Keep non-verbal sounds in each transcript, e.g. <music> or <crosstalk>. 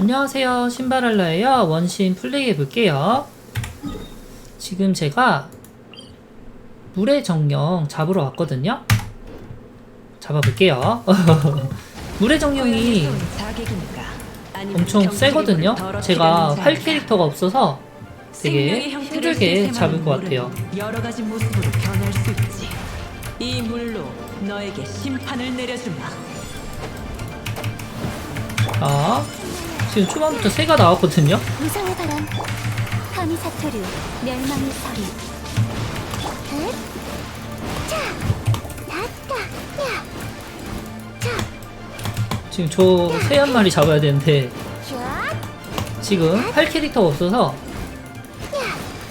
안녕하세요. 신발알라예요. 원신 플레이 해볼게요. 지금 제가 물의 정령 잡으러 왔거든요. 잡아볼게요. <laughs> 물의 정령이 엄청 세거든요. 제가 활 캐릭터가 없어서 되게 힘들게 잡을 것 같아요. 여러 가지 모습으로 변할 수 있지. 이 물로 너에게 심판을 내려주마. 자 지금 초반부터 새가 나왔거든요 무성의 바람 하미사토류 멸망의 서리 흑! 자! 나왔다! 야! 지금 저 새 한 마리 잡아야 되는데 쫙! 지금 할 캐릭터가 없어서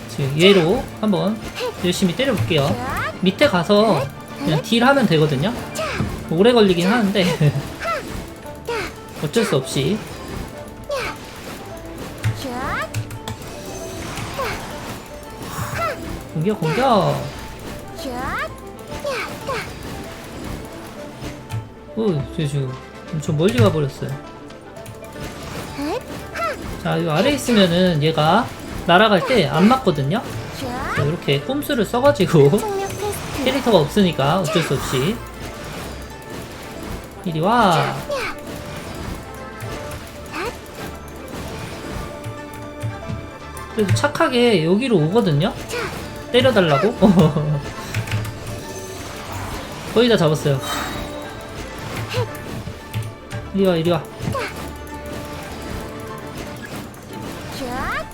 지금 얘로 한번 열심히 때려볼게요 쫙! 밑에 가서 그냥 딜 하면 되거든요 오래 걸리긴 하는데 <laughs> 어쩔 수 없이 공격 공격! 오, 저 지금 엄청 멀리 가버렸어요 흑! 자, 이 아래에 있으면은 얘가 날아갈 때 안 맞거든요 쫙! 자, 이렇게 꼼수를 써가지고 <laughs> 캐릭터가 없으니까 어쩔 수 없이 이리 와 그래도 착하게 여기로 오거든요 때려달라고 <laughs> 거의 다 잡았어요 이리 와 이리 와 쫙!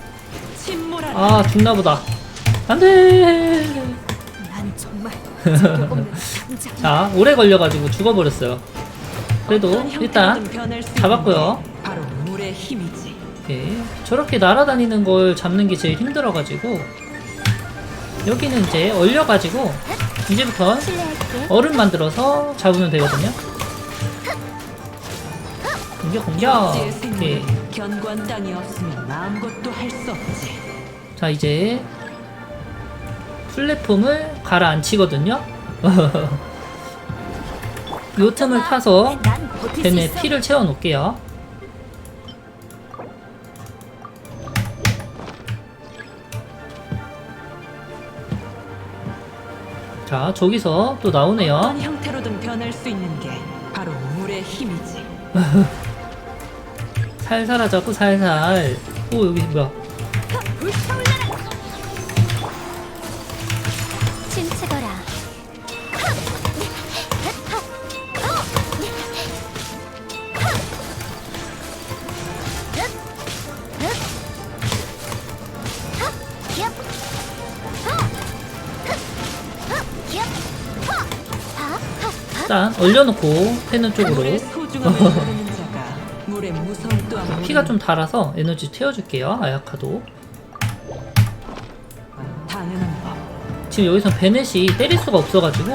침몰하라. 아 죽나보다 안돼 <laughs> 자 오래 걸려가지고 죽어버렸어요 그래도 일단 잡았고요. 바로 물의 힘이지. 예, 저렇게 날아다니는 걸 잡는 게 제일 힘들어가지고 여기는 이제 얼려가지고 이제부터 얼음 만들어서 잡으면 되거든요. 공격 공격. 지의 예. 생물은 견고한 땅이 없으면 아무것도 할 수 없지. 자 이제 플랫폼을 가라앉히거든요. <laughs> 요 틈을 타서 있어. 피를 채워 놓을게요 자 저기서 또 나오네요. 어떤 형태로든 변할 수 있는 게 바로 물의 힘이지. <laughs> 살살 하자고 살살. 오 여기 뭐야 일단 얼려놓고 패는 쪽으로. <laughs> 피가 좀 달아서 에너지 태워줄게요 아야카도. 법. 지금 여기서 베넷이 때릴 수가 없어가지고.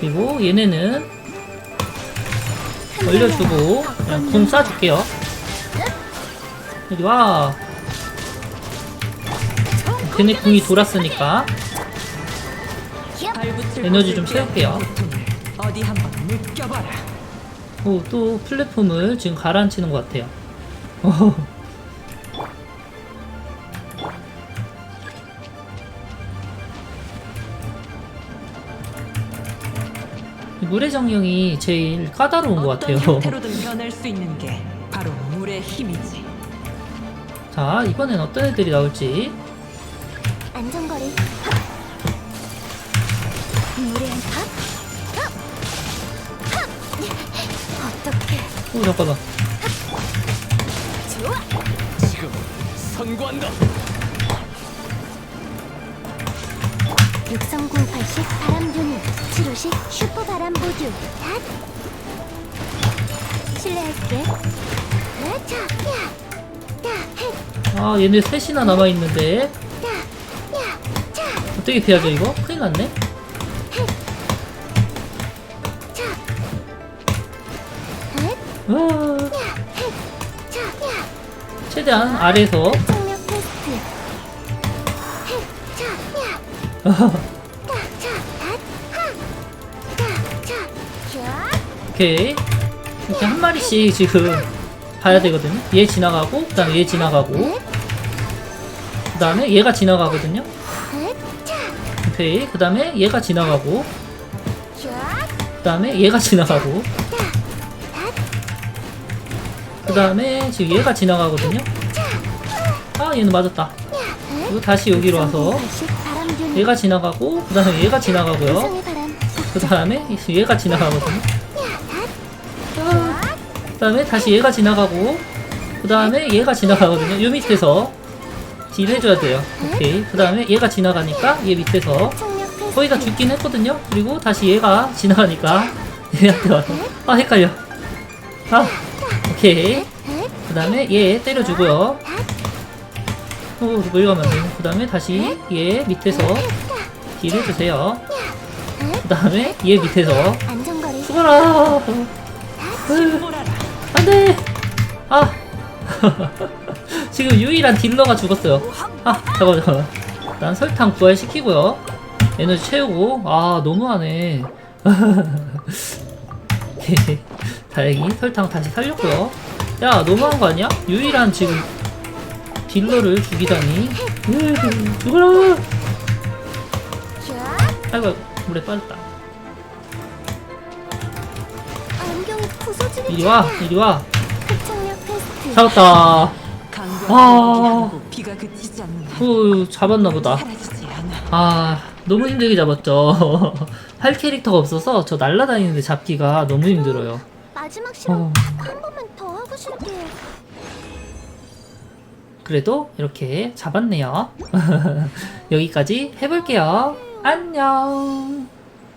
그리고 얘네는 얼려주고 그냥 궁 쏴줄게요 이리 와 걔네 궁이 돌았으니까 에너지 좀 채울게요. 오, 또 플랫폼을 지금 가라앉히는 것 같아요. 물의 정령이 제일 까다로운 것 같아요. 형태로든 변할 수 있는 게 바로 물의 힘이지. 자, 이번엔 어떤 애들이 나올지. 안전거리 탑 어떻게 오, 잠깐만. 좋아 선고한다. 육성공 80 바람균이 치료식 슈퍼 바람 보듀 닷 실례할게. 으차 야 따, 아, 얘네 셋이나 남아있는데. 어떻게 피하죠, 이거? 큰일 났네. 차, 아, 최대한 아래에서 오케이. 이렇게 한 마리씩 지금 봐야 되거든요. 얘 지나가고 그 다음에 얘 지나가고. 그 다음에 얘가 지나가거든요. 오케이. 그 다음에 얘가 지나가고. 그 다음에 얘가 지나가고. 그 다음에 지금 얘가 지나가거든요. 아 얘는 맞았다 그리고 다시 여기로 와서 얘가 지나가고 그 다음에 얘가 지나가고요. 그 다음에 얘가 지나가거든요. 그 다음에 다시 얘가 지나가고 그 다음에 얘가 지나가거든요. 요 밑에서. 딜 해줘야 돼요. 오케이. 그 다음에 얘가 지나가니까 얘 밑에서. 거의 다 죽긴 했거든요. 그리고 다시 얘가 지나가니까 <laughs> 얘한테 와서. 아 헷갈려. 아 오케이. 그 다음에 얘 때려주고요 오 멀리 가면 안돼그 다음에 다시 얘 밑에서 딜 해주세요. 그 다음에 얘 밑에서. 죽어라. 안돼. 아. <laughs> 지금 유일한 딜러가 죽었어요. 아 잠깐만 잠깐만. 난 설탕 부활시키고요. 에너지 채우고. 아 너무하네. <laughs> 다행히 설탕 다시 살렸고요. 야 너무한 거 아니야? 유일한 지금 딜러를 죽이다니. 으, 죽어라? 아이고 아이고, 물에 빠졌다. 이리 와 이리 와. 잡았다. 아. 후 잡았나 보다. 아. 너무 힘들게 잡았죠. <laughs> 할 캐릭터가 없어서 저 날라다니는데 잡기가 너무 힘들어요. 마지막 실험 어. 한 번만 더 하고 싶게요 그래도 이렇게 잡았네요. <laughs> 여기까지 해볼게요. 안녕